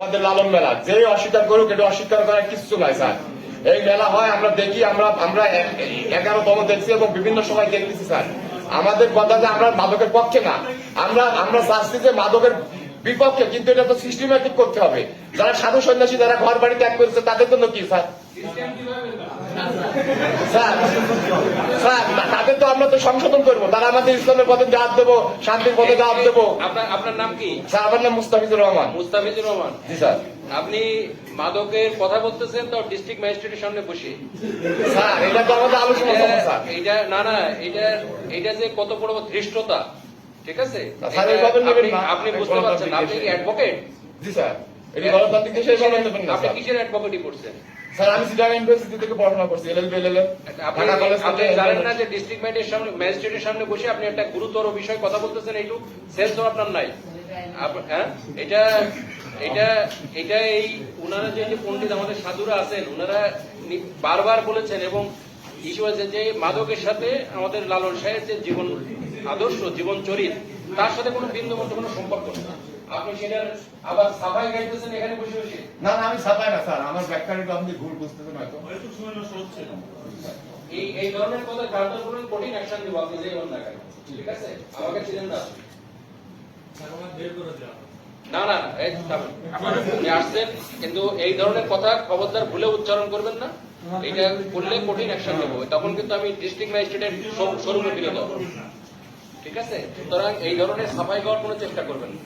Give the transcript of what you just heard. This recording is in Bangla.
আমাদের লালন মেলা। যে অস্বীকার করুক, এটা অস্বীকার করার কিচ্ছু নাই, স্যার। এই মেলা হয়, আমরা দেখি, আমরা আমরা এগারোতম দেখছি এবং বিভিন্ন সময় দেখতেছি, স্যার। আমাদের কথা যে আমরা মাদকের পক্ষে না। আমরা আমরা চাচ্ছি যে মাদকের বিপক্ষে, কিন্তু এটা তো সিস্টেমেটিক করতে হবে। যারা সাধু সন্ন্যাসী, যারা ঘর বাড়ি ত্যাগ করেছে, তাদের জন্য কি, স্যার? স্যার স্যার তাদের তো আমরা তো সংশোধন করব। তারা আমাদের ইসলামের পথে দাঁত দেবো শান্তির পথে দাঁত দেবো। আপনার আপনার নাম কি? স্যার আমার নাম মুস্তাফিজুর রহমান। মুস্তাফিজুর রহমান। জি স্যার। আপনি মাদকের কথা বলতেছেন তো ডিস্ট্রিক্ট ম্যাজিস্ট্রেটের সামনে বসে। স্যার এটা তো আমাদের আলোচনা স্যার। এটা- এটা না না এটা এটা যে কত বড় ধৃষ্টতা ঠিক আছে? আপনি- বুঝতে পারছেন আপনি কি অ্যাডভোকেট জি স্যার। আপনি কিসের অ্যাডভোকেটই করছেন স্যার আমি সিটাং ইউনিভার্সিটি থেকে পড়াশোনা করছি এলএলবি এলএলএম আপনি ঢাকা কলেজ আপনি জানেন না যে ডিস্ট্রিক্ট ম্যাজিস্ট্রেটের সামনে ম্যাজিস্ট্রেটের সামনে বসে আপনি একটা গুরুতর বিষয় কথা বলতেছেন এইটুক সেন্স আপনার নাই। হ্যাঁ? এটা এটা এটা এই ওনারা যে যে পণ্ডিত আমাদের সাধুরা আছেন ওনারা বারবার বলেছেন এবং ইস্যু আছে যে মাদকের সাথে আমাদের লালন সাহেব যে জীবন আদর্শ জীবন চরিত তার সাথে কোনো বিন্দু মতো কোনো সম্পর্ক নেই। আপনি সেটার আবার সাফাই গাইতেছেন এখানে বসে বসে? না না আমি ছাপাই না স্যার আমার ব্যাখ্যাটা আপনি ভুল বুঝতেছেন হয়তো। এই এই ধরনের কথা কার্যকর করুন কঠিন অ্যাকশন দিব আপনি যে হন না ঠিক আছে? আমাকে ছিলেন না না না না, এই। আপনি আসছেন কিন্তু এই ধরনের কথা খবরদার ভুলে উচ্চারণ করবেন না। এটা করলে কঠিন অ্যাকশন নেব তখন কিন্তু আমি ডিস্ট্রিক্ট ম্যাজিস্ট্রেটের স্বরূপে ফিরে দেবো ঠিক আছে? সুতরাং এই ধরনের সাফাই গাওয়ার কোনো চেষ্টা করবেন না।